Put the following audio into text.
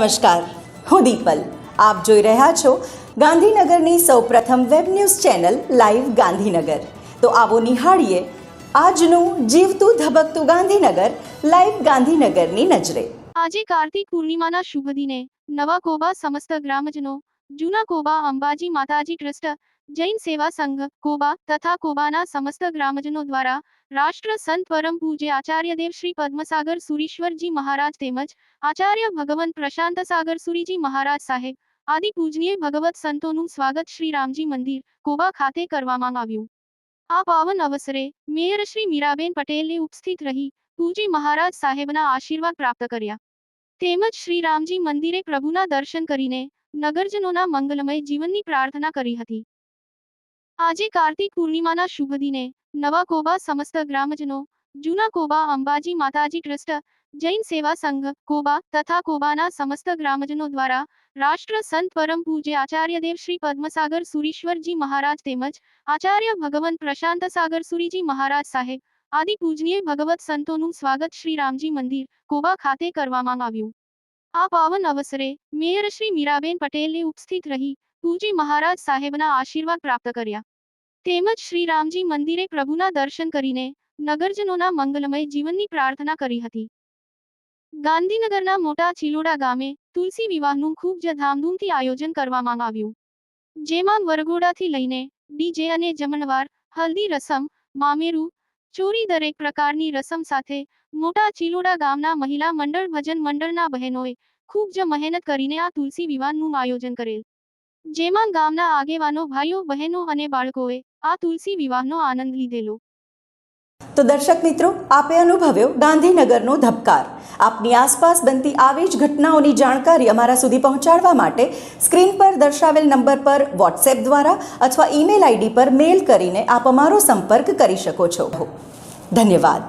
નમસ્કાર, હું દીપલ. આપ જોઈ રહ્યા છો ગાંધીનગરની સૌપ્રથમ web news channel live Gandhinagar. તો આવો નિહાળીએ આજનું જીવતું ધબકતું ગાંધીનગર, લાઈવ ગાંધીનગરની નજરે. આજે કાર્તિક પૂર્ણિમાના શુભ દિને નવા કોબા સમસ્ત ગ્રામજનો, જૂના કોબા અંબાજી માતાજી ટ્રસ્ટ જૈન સેવા સંઘ, કોબા તથા કોબાના સમસ્ત ગ્રામજનો દ્વારા રાષ્ટ્ર સંત પરમ પૂજ્ય આચાર્યદેવ શ્રી પદ્મસાગર સુરીશ્વરજી મહારાજ તેમજ આચાર્ય ભગવંત પ્રશાંત સાગર સુરીજી મહારાજ સાહેબ, આદિ પૂજનીય ભગવત સંતોનું સ્વાગત શ્રી રામજી મંદિર, કોબા ખાતે કરવામાં આવ્યું. આ પાવન અવસરે મેયર શ્રી મીરાબેન પટેલે ઉપસ્થિત રહી પૂજી મહારાજ સાહેબના આશીર્વાદ પ્રાપ્ત કર્યા. તેમજ શ્રી રામજી મંદિરે પ્રભુના દર્શન કરીને નગરજનોના મંગલમય જીવનની પ્રાર્થના કરી હતી. આજે કાર્તિક પૂર્ણિમાના શુભ દિને. નવા કોબા સમસ્ત ગ્રામજનો, જૂના કોબા અંબાજી માતાજી ટ્રસ્ટ, જૈન સેવા સંઘ કોબા તથા કોબાના સમસ્ત ગ્રામજનો દ્વારા રાષ્ટ્ર સંત પરમ પૂજ્ય આચાર્યદેવ શ્રી પદ્મસાગર સુરીશ્વરજી મહારાજ તેમજ આચાર્ય ભગવંત પ્રશાંત સાગર સુરીજી મહારાજ સાહેબ, આદિ પૂજનીય ભગવત સંતોનું સ્વાગત શ્રી રામજી મંદિર કોબા ખાતે કરવામાં આવ્યું. આ પાવન અવસરે મેયર શ્રી મીરાબેન પટેલે ઉપસ્થિત રહી પૂજી મહારાજ સાહેબના આશીર્વાદ પ્રાપ્ત કર્યા. તેમજ શ્રી રામજી મંદિરે પ્રભુના દર્શન કરીને નગરજનોના મંગલમય જીવનની પ્રાર્થના કરી હતી. ગાંધીનગરના મોટા ચિલોડા ગામે તુલસી વિવાહનું ખૂબ જ ધામધૂમથી આયોજન કરવામાં આવ્યું. જેમાં વરઘોડાથી લઈને ડીજે અને જમણવાર હલ્દી રસમ, મામેરું, ચોરી દરેક પ્રકારની રસમ સાથે મોટા ચિલોડા ગામના મહિલા મંડળ ભજન મંડળના બહેનોએ ખૂબ જ મહેનત કરીને આ તુલસી વિવાહનું આયોજન કરેલ. જેમાં ગામના આગેવાનો ભાઈઓ, બહેનો અને બાળકોએ આ તુલસી વિવાહનો આનંદ લીધેલો. તો દર્શક મિત્રો, આપે અનુભવ્યો ગાંધીનગરનો ધબકાર. આપની આસપાસ બનતી આવી જ ઘટનાઓની જાણકારી અમારા સુધી પહોંચાડવા માટે સ્ક્રીન પર દર્શાવેલ નંબર પર વોટ્સએપ દ્વારા અથવા ઈમેલ આઈડી પર મેલ કરીને આપ અમારો સંપર્ક કરી શકો છો. ધન્યવાદ.